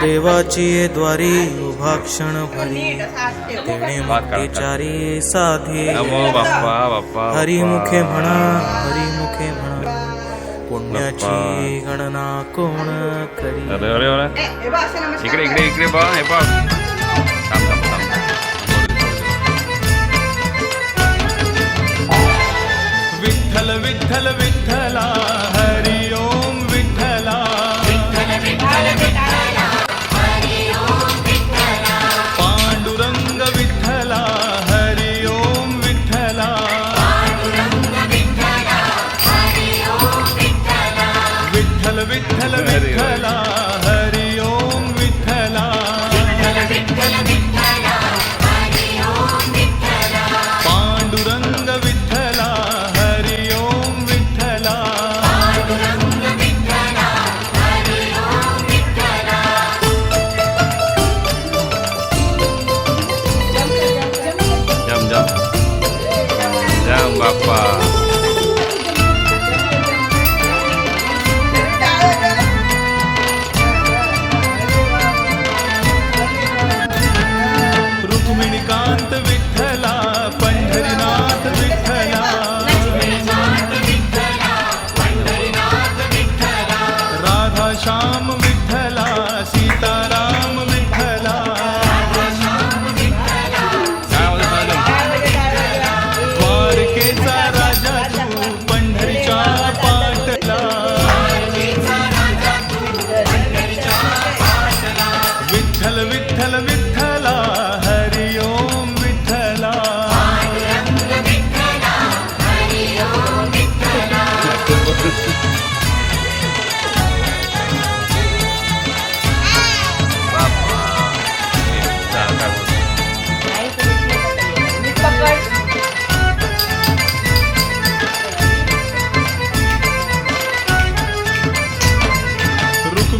देवाची द्वारी उभा क्षण भरी वाद काढतात. मुक्तीचारी साधे. नमो बाप्पा बाप्पा हरिमुखे बाप्पा. म्हणा हरिमुखे म्हणा. पुण्याची गणना कोण करी? इकडे. इकडे इकडे बघ हे थांब विठ्ठल विठ्ठल विठ्ठला. विठ्ठल विठ्ठला हरि ओम विठ्ठला पांडुरंग विठ्ठला हरि ओम विठ्ठला जम जम जम श्याम विठ्ठला सीताराम विठ्ठला. काय बोलतो द्वारकेचा राजा तू पंढरीच्या पाटला. विठ्ठल विठ्ठल विठ्ठला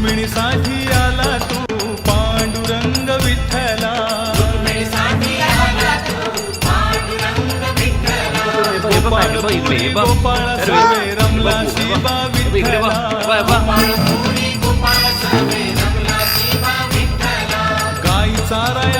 दुर्मिणीसाठी आला तू पांडुरंग विठ्ठला. गोपाळ सवे रमला शिवा विठ्ठला. गाई चाराय